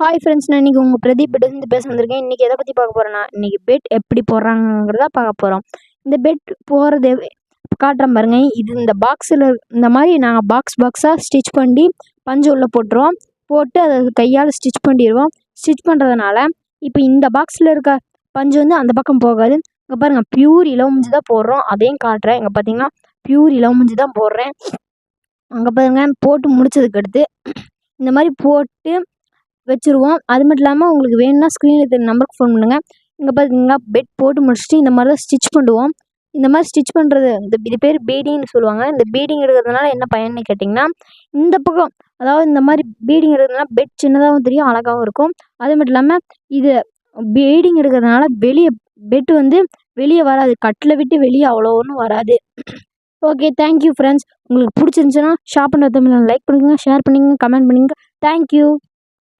Hi friends நான் இன்றைக்கி உங்கள் பிரதீப் இருந்து பேச வந்திருக்கேன். இன்றைக்கி எதை பற்றி பார்க்க போகிறேன்னா இன்றைக்கி பெட் எப்படி போடுறாங்கிறத பார்க்க போகிறோம் இந்த பெட் போகிறது காட்டுறேன் பாருங்க. இது இந்த பாக்ஸில் இந்த மாதிரி நாங்கள் பாக்ஸ் பாக்ஸாக ஸ்டிச் பண்ணி பஞ்சு உள்ளே போட்டுருவோம். போட்டு அதை கையால் ஸ்டிச் பண்ணிடுவோம். ஸ்டிச் பண்ணுறதுனால இப்போ இந்த பாக்ஸில் இருக்க பஞ்சு வந்து அந்த பக்கம் போகாது. இங்கே பாருங்கள் ப்யூர் இலவமுஞ்சு தான் போடுறோம். அதையும் காட்டுறேன். இங்கே பார்த்தீங்கன்னா ப்யூர் இலவமுஞ்சு தான் போடுறேன். அங்கே பாருங்க போட்டு முடிச்சதுக்கு அடுத்து இந்த மாதிரி போட்டு வச்சுருவோம். அது மட்டும் இல்லாமல் உங்களுக்கு வேணும்னா ஸ்க்ரீனில் இருக்கிற நம்பருக்கு ஃபோன் பண்ணுங்கள் இங்கே பார்த்தீங்கன்னா பெட் போட்டு முடிச்சுட்டு இந்த மாதிரி தான் ஸ்டிச் பண்ணுவோம். இந்த மாதிரி ஸ்டிச் பண்ணுறது இந்த இது பேர் பீடிங்னு சொல்லுவாங்க. இந்த பீடிங் எடுக்கிறதுனால என்ன பயன்னு கேட்டிங்கன்னா இந்த பக்கம் அதாவது இந்த மாதிரி பீடிங் எடுக்கிறதுனால பெட் சின்னதாகவும் தெரியும் அழகாகவும் இருக்கும். அது மட்டும் இல்லாமல் இது பீடிங் எடுக்கிறதுனால வெளியே பெட் வந்து வெளியே வராது. கட்டில் விட்டு வெளியே அவ்வளோ ஒன்றும் வராது. ஓகே தேங்க்யூ ஃப்ரெண்ட்ஸ் உங்களுக்கு பிடிச்சிருந்துச்சுன்னா ஷாப் பண்ணுற தமிழ் லைக் பண்ணுங்கள் ஷேர் பண்ணுங்கள் கமெண்ட் பண்ணுங்கள் தேங்க்யூ